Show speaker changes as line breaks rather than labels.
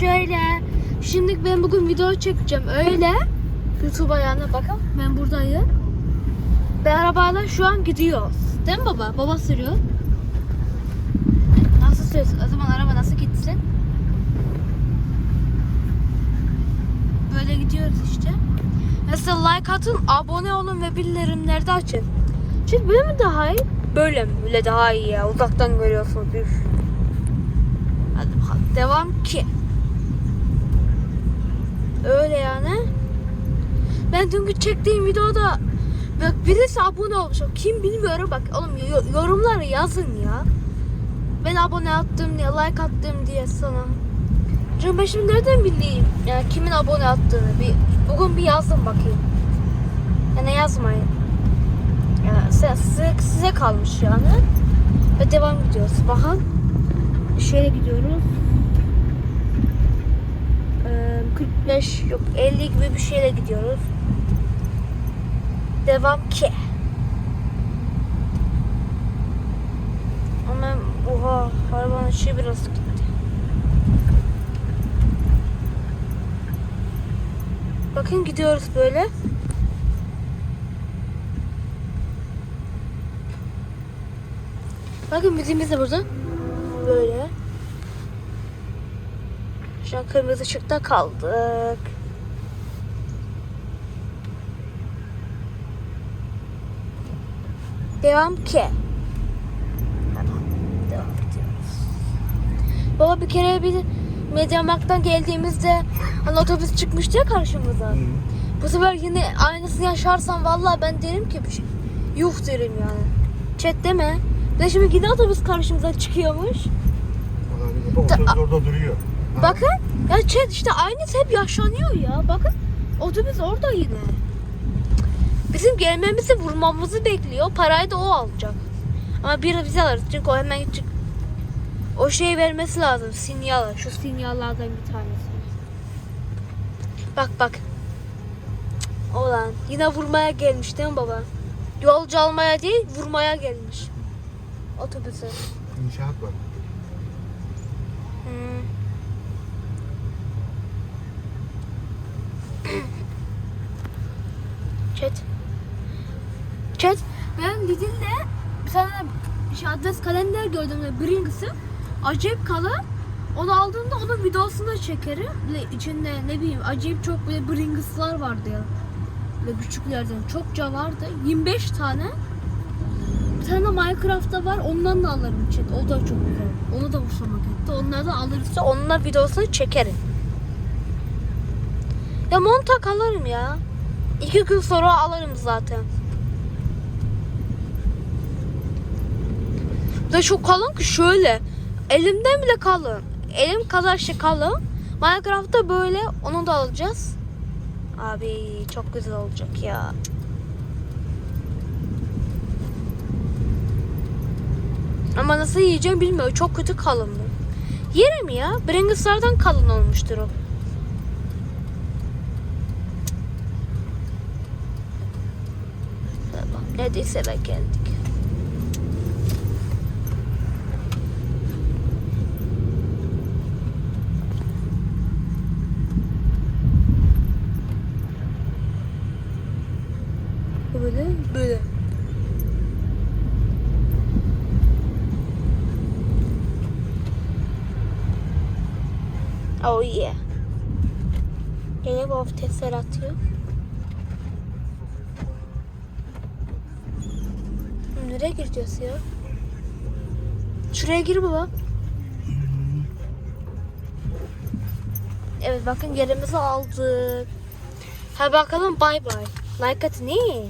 şöyle. Şimdi ben bugün video çekeceğim. Öyle. YouTube'a yani bakın. Ben buradayım. Ve arabayla şu an gidiyoruz. Değil mi baba? Baba sürüyor. Nasıl sürüyorsun? O zaman araba nasıl gitsin? Böyle gidiyoruz işte. Mesela like atın, abone olun ve bildirimleri de açın. Çünkü böyle mi daha iyi? Böyle mi? Böyle daha iyi ya. Uzaktan görüyorsunuz. Hadi bakalım. Devam ki. Öyle yani. Ben dünkü çektiğim videoda bak birisi abone olmuş. Kim bilmiyorum bak oğlum yo- yorumları yazın ya. Ben abone attım diye, like attım diye sana. Çünkü ben şimdi nereden bileyim yani kimin abone attığını bir bugün bir yazdım bakayım. Yani yazmayın. Yani size, size, size kalmış yani. Ve devam gidiyoruz. Bakın. Şöyle gidiyoruz. Ee, 45 yok 50 gibi bir şeyle gidiyoruz. Devam ki. Ama oha arabanın ışığı biraz gitti. Bakın gidiyoruz böyle. Bakın müziğimiz de burada. Böyle. Şu an kırmızı ışıkta kaldık. Devam ki. Tamam. Devam ediyoruz. Baba bir kere bir Mediamarkt'tan geldiğimizde hani otobüs çıkmıştı ya karşımıza. Bu sefer yine aynısını yaşarsam vallahi ben derim ki bir şey. Yuh derim yani. Chat deme. Ve şimdi yine otobüs karşımıza çıkıyormuş.
Otobüs orada duruyor.
Bakın ya chat işte aynısı hep yaşanıyor ya. Bakın otobüs orada yine. Bizim gelmemizi vurmamızı bekliyor. Parayı da o alacak. Ama bir bize alırız. Çünkü o hemen gidecek. O şeyi vermesi lazım. Sinyal. Şu sinyallardan bir tanesi. Bak bak. Olan yine vurmaya gelmiş değil mi baba? Yolcu almaya değil vurmaya gelmiş. Otobüse.
İnşaat var.
Chat. Chat. Ben Lidl'de bir tane şey adres kalender gördüm. Brings'ı. Acayip kalın. Onu aldığımda onun videosunu çekerim. Böyle içinde ne bileyim acayip çok böyle Brings'lar vardı ya. Böyle küçüklerden çokça vardı. 25 tane. Bir tane Minecraft'ta var. Ondan da alırım chat. O da çok güzel. Onu da hoşuma gitti. Onlardan alırsa onunla videosunu çekerim. Ya montak alırım ya. İki gün sonra alırım zaten. De çok kalın ki şöyle. Elimden bile kalın. Elim kadar şey kalın. Minecraft'ta böyle onu da alacağız. Abi çok güzel olacak ya. Ama nasıl yiyeceğim bilmiyorum. Çok kötü kalın bu. Yerim ya. Pringles'lardan kalın olmuştur o. Tamam. Neredeyse eve geldik. Böyle böyle. Oh yeah. Yine bu tesser atıyor. Nereye gireceğiz ya? Şuraya gir baba. Evet bakın yerimizi aldık. Ha bakalım bay bay. Like atın iyi.